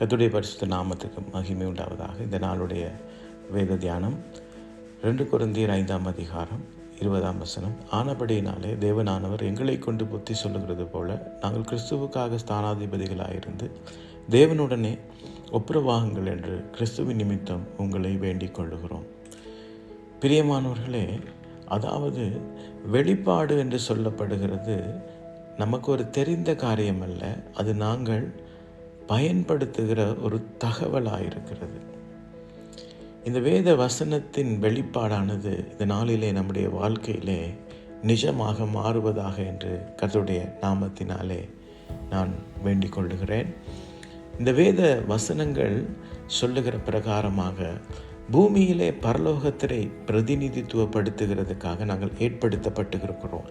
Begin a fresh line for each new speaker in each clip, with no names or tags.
கத்துடைய பரிசுத்த நாமத்துக்கு மகிமை உண்டாவதாக. இந்த நாளுடைய வேத தியானம் ரெண்டு குழந்தையர் ஐந்தாம் அதிகாரம் இருபதாம் வசனம். ஆனபடியினாலே தேவனானவர் எங்களை கொண்டு புத்தி சொல்லுகிறது போல நாங்கள் கிறிஸ்துவுக்காக ஸ்தானாதிபதிகளாயிருந்து தேவனுடனே ஒப்புரவாகுங்கள் என்று கிறிஸ்துவின் நிமித்தம் உங்களை வேண்டிக் கொள்ளுகிறோம். பிரியமானவர்களே அதாவது வெளிப்பாடு என்று சொல்லப்படுகிறது நமக்கு ஒரு தெரிந்த காரியம் அல்ல அது நாங்கள் பயன்படுத்துகிற ஒரு தகவலாக இருக்கிறது இந்த வேத வசனத்தின் வெளிப்பாடானது இந்த நாளிலே நம்முடைய வாழ்க்கையிலே நிஜமாக மாறுவதாக என்று கருத்துடைய நாமத்தினாலே நான் வேண்டிக் கொள்ளுகிறேன். இந்த வேத வசனங்கள் சொல்லுகிற பிரகாரமாக பூமியிலே பரலோகத்திரை பிரதிநிதித்துவப்படுத்துகிறதுக்காக நாங்கள் ஏற்படுத்தப்பட்டிருக்கிறோம்.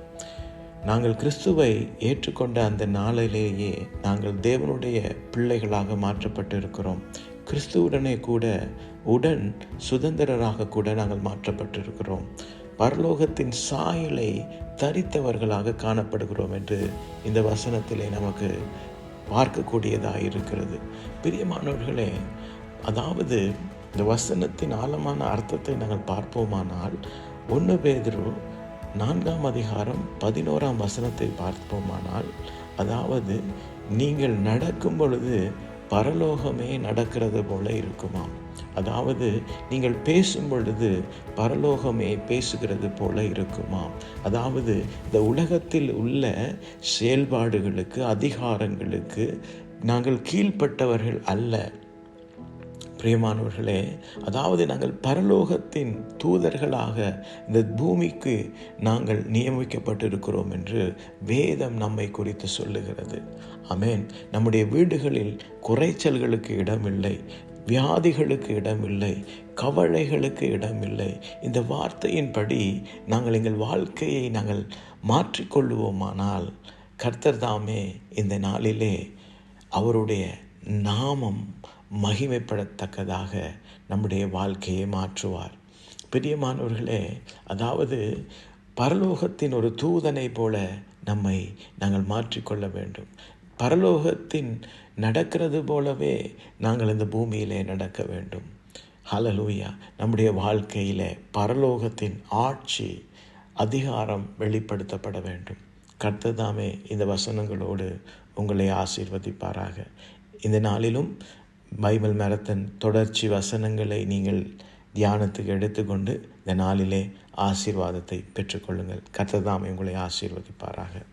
நாங்கள் கிறிஸ்துவை ஏற்றுக்கொண்ட அந்த நாளிலேயே நாங்கள் தேவனுடைய பிள்ளைகளாக மாற்றப்பட்டு இருக்கிறோம் கிறிஸ்துவுடனே கூட உடன் சுதந்திரராக கூட நாங்கள் மாற்றப்பட்டிருக்கிறோம். பரலோகத்தின் சாயலை தரித்தவர்களாக காணப்படுகிறோம் என்று இந்த வசனத்திலே நமக்கு பார்க்கக்கூடியதாக இருக்கிறது. பிரியமானவர்களே அதாவது இந்த வசனத்தின் ஆழமான அர்த்தத்தை நாங்கள் பார்ப்போமானால் ஒன்று பேதரும் நான்காம் அதிகாரம் பதினோராம் வசனத்தை பார்ப்போமானால் அதாவது நீங்கள் நடக்கும் பொழுது பரலோகமே நடக்கிறது போல இருக்குமாம். அதாவது நீங்கள் பேசும் பொழுது பரலோகமே பேசுகிறது போல இருக்குமாம். அதாவது இந்த உலகத்தில் உள்ள செயல்பாடுகளுக்கு அதிகாரங்களுக்கு நாங்கள் கீழ்ப்பட்டவர்கள் அல்ல. பிரியமானவர்களே அதாவது நாங்கள் பரலோகத்தின் தூதர்களாக இந்த பூமிக்கு நாங்கள் நியமிக்கப்பட்டிருக்கிறோம் என்று வேதம் நம்மை குறித்து சொல்லுகிறது. அமேன் நம்முடைய வீடுகளில் குறைச்சல்களுக்கு இடமில்லை வியாதிகளுக்கு இடமில்லை கவலைகளுக்கு இடமில்லை. இந்த வார்த்தையின்படி நாங்கள் எங்கள் வாழ்க்கையை நாங்கள் மாற்றிக்கொள்ளுவோமானால் கர்த்தர் தாமே இந்த நாளிலே அவருடைய நாமம் மகிமைப்படத்தக்கதாக நம்முடைய வாழ்க்கையை மாற்றுவார். பிரியமானவர்களே அதாவது பரலோகத்தின் ஒரு தூதனை போல நம்மை நாங்கள் மாற்றிக்கொள்ள வேண்டும். பரலோகத்தின் நடக்கிறது போலவே நாங்கள் இந்த பூமியிலே நடக்க வேண்டும். ஹலலூயா நம்முடைய வாழ்க்கையில் பரலோகத்தின் ஆட்சி அதிகாரம் வெளிப்படுத்தப்பட வேண்டும். கர்த்ததாமே இந்த வசனங்களோடு உங்களை ஆசீர்வதிப்பாராக. இந்த நாளிலும் பைபிள் மேரத்தன் தொடர்ச்சி வசனங்களை நீங்கள் தியானத்துக்கு எடுத்துக்கொண்டு இந்த நாளிலே ஆசீர்வாதத்தை பெற்றுக்கொள்ளுங்கள். கர்த்ததாமே உங்களை ஆசீர்வதிப்பாராக.